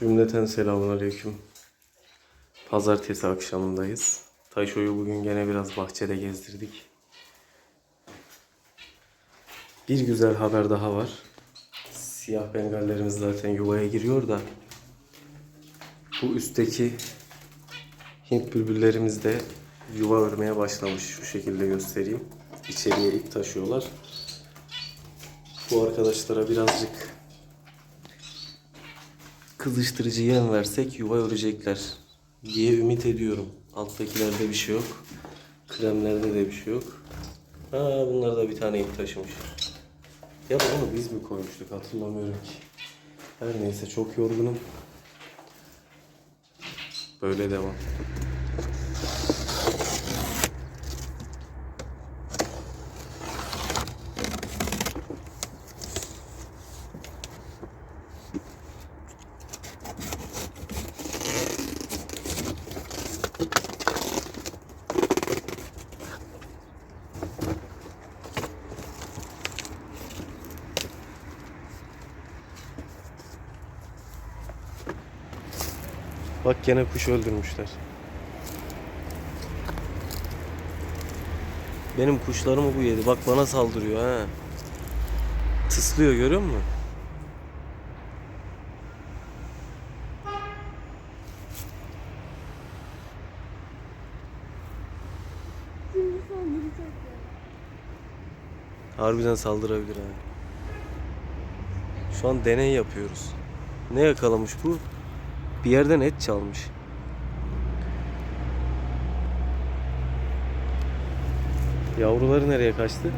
Cümleten selamünaleyküm. Pazartesi akşamındayız. Taşo'yu bugün gene biraz bahçede gezdirdik. Bir güzel haber daha var. Siyah bengallerimiz zaten yuvaya giriyor da bu üstteki Hint bülbüllerimiz de yuva örmeye başlamış. Şu şekilde göstereyim. İçeriye ip taşıyorlar. Bu arkadaşlara birazcık kızıştırıcı yem versek yuva örecekler diye ümit ediyorum. Alttakilerde bir şey yok. Kremlerde de bir şey yok. Ha bunlar da bir tane ip taşımış. Ya onu biz mi koymuştuk hatırlamıyorum ki. Her neyse çok yorgunum. Böyle devam. Bak gene kuş öldürmüşler. Benim kuşlarımı bu yedi. Bak bana saldırıyor ha. Tıslıyor görüyor musun? Harbiden saldırabilir ha. Şu an deney yapıyoruz. Ne yakalamış bu? Bir yerden et çalmış. Yavruları nereye kaçtı?